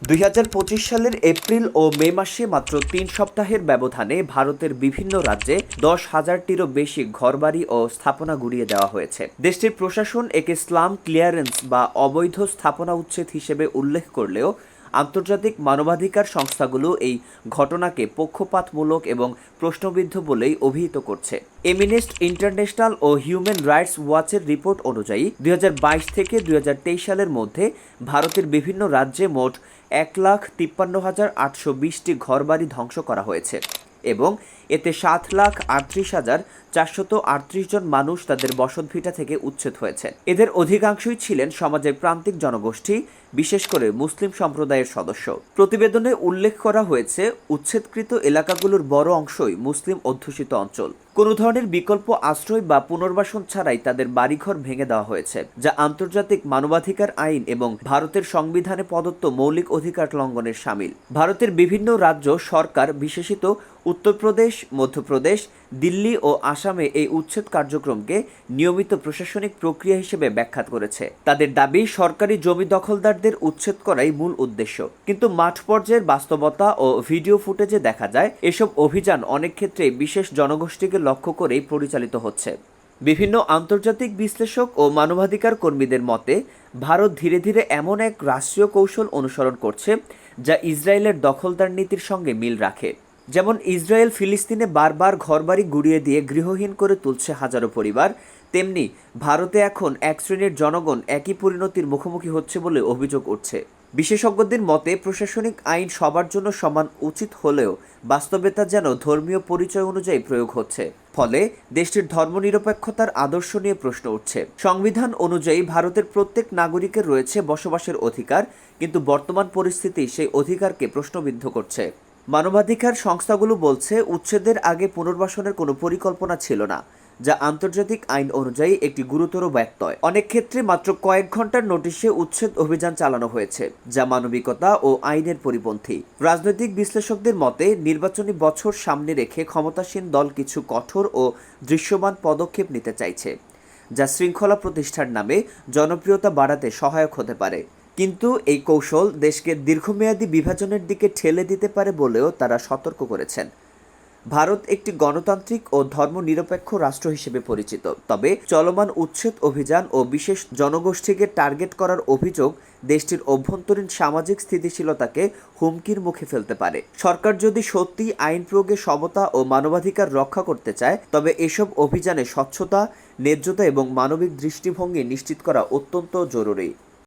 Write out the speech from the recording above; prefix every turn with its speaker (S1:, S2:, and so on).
S1: দুই হাজার পঁচিশ সালের এপ্রিল ও মে মাসে মাত্র তিন সপ্তাহের ব্যবধানে ভারতের বিভিন্ন রাজ্যে দশ হাজারটিরও বেশি ঘরবাড়ি ও স্থাপনা গুড়িয়ে দেওয়া হয়েছে। দেশটির প্রশাসন একে স্লাম ক্লিয়ারেন্স বা অবৈধ স্থাপনা উচ্ছেদ হিসেবে উল্লেখ করলেও আন্তর্জাতিক মানবাধিকার সংস্থাগুলো এই ঘটনাকে পক্ষপাতমূলক এবং প্রশ্নবিদ্ধ বলেই অভিহিত করছে। এমিনেস্ট ইন্টারন্যাশনাল ও হিউম্যান রাইটস ওয়াচের রিপোর্ট অনুযায়ী দুই হাজার বাইশ থেকে দুই হাজার তেইশ সালের মধ্যে ভারতের বিভিন্ন রাজ্যে মোট এক লাখ তিপ্পান্ন হাজার আটশো বিশটি ঘরবাড়ি ধ্বংস করা হয়েছে এবং এতে সাত লাখ আটত্রিশ হাজার চারশত আটত্রিশ জন মানুষ তাদের বসতভিটা থেকে উচ্ছেদ হয়েছে। এদের অধিকাংশই ছিলেন সমাজের প্রান্তিক জনগোষ্ঠী বিশেষ করে মুসলিম সম্প্রদায়ের সদস্য। প্রতিবেদনে উল্লেখ করা হয়েছে, উচ্ছেদকৃত এলাকাগুলোর বড় অংশই মুসলিম অধ্যুষিত অঞ্চল। কোনো ধরনের বিকল্প আশ্রয় বা পুনর্বাসন ছাড়াই তাদের বাড়িঘর ভেঙে দেওয়া হয়েছে, যা আন্তর্জাতিক মানবাধিকার আইন এবং ভারতের সংবিধানে প্রদত্ত মৌলিক অধিকার লঙ্ঘনের সামিল। ভারতের বিভিন্ন রাজ্য সরকার, বিশেষিত উত্তরপ্রদেশ, মধ্যপ্রদেশ দিল্লি ও আসামে এই উচ্ছেদ কার্যক্রমকে নিয়মিত প্রশাসনিক প্রক্রিয়া হিসেবে ব্যাখ্যাত করেছে। তাদের দাবি, সরকারি জমি দখলদারদের উচ্ছেদ করাই মূল উদ্দেশ্য। কিন্তু মাঠ পর্যায়ের বাস্তবতা ও ভিডিও ফুটেজে দেখা যায়, এসব অভিযান অনেক ক্ষেত্রে বিশেষ জনগোষ্ঠীকে লক্ষ্য করেই পরিচালিত হচ্ছে। বিভিন্ন আন্তর্জাতিক বিশ্লেষক ও মানবাধিকার কর্মীদের মতে, ভারত ধীরে ধীরে এমন এক রাষ্ট্রীয় কৌশল অনুসরণ করছে, যা ইসরায়েলের দখলদার নীতির সঙ্গে মিল রাখে। যেমন ইসরায়েল ফিলিস্তিনে বারবার ঘরবাড়ি গুড়িয়ে দিয়ে গৃহহীন করে তুলছে হাজারো পরিবার, তেমনি ভারতে এখন এক শ্রেণির জনগণ একই পরিণতির মুখোমুখি হচ্ছে বলে অভিযোগ উঠছে। বিশেষজ্ঞদের মতে, প্রশাসনিক আইন সবার জন্য সমান উচিত হলেও বাস্তবেতা যেন ধর্মীয় পরিচয় অনুযায়ী প্রয়োগ হচ্ছে। ফলে দেশটির ধর্মনিরপেক্ষতার আদর্শ নিয়ে প্রশ্ন উঠছে। সংবিধান অনুযায়ী ভারতের প্রত্যেক নাগরিকের রয়েছে বসবাসের অধিকার, কিন্তু বর্তমান পরিস্থিতি সেই অধিকারকে প্রশ্নবিদ্ধ করছে। মানবাধিকার সংস্থাগুলো বলছে, উচ্ছেদের আগে পুনর্বাসনের কোনো পরিকল্পনা ছিল না, যা আন্তর্জাতিক আইন অনুযায়ী একটি গুরুতর ব্যত্যয়। অনেক ক্ষেত্রে মাত্র কয়েক ঘণ্টার নোটিশে উচ্ছেদ অভিযান চালানো হয়েছে, যা মানবিকতা ও আইনের পরিপন্থী। রাজনৈতিক বিশ্লেষকদের মতে, নির্বাচনী বছর সামনে রেখে ক্ষমতাসীন দল কিছু কঠোর ও দৃশ্যমান পদক্ষেপ নিতে চাইছে, যা শৃঙ্খলা প্রতিষ্ঠার নামে জনপ্রিয়তা বাড়াতে সহায়ক হতে পারে। কিন্তু এই কৌশল দেশকে দীর্ঘমেয়াদী বিভাজনের দিকে ঠেলে দিতে পারে বলেও তারা সতর্ক করেছেন। ভারত একটি গণতান্ত্রিক ও ধর্মনিরপেক্ষ রাষ্ট্র হিসেবে পরিচিত, তবে চলমান উচ্ছেদ অভিযান ও বিশেষ জনগোষ্ঠীকে টার্গেট করার অভিযোগ দেশটির অভ্যন্তরীণ সামাজিক স্থিতিশীলতাকে হুমকির মুখে ফেলতে পারে। সরকার যদি সত্যি আইন প্রয়োগে সমতা ও মানবাধিকার রক্ষা করতে চায়, তবে এসব অভিযানে স্বচ্ছতা, ন্যায্যতা এবং মানবিক দৃষ্টিভঙ্গি নিশ্চিত করা অত্যন্ত জরুরি।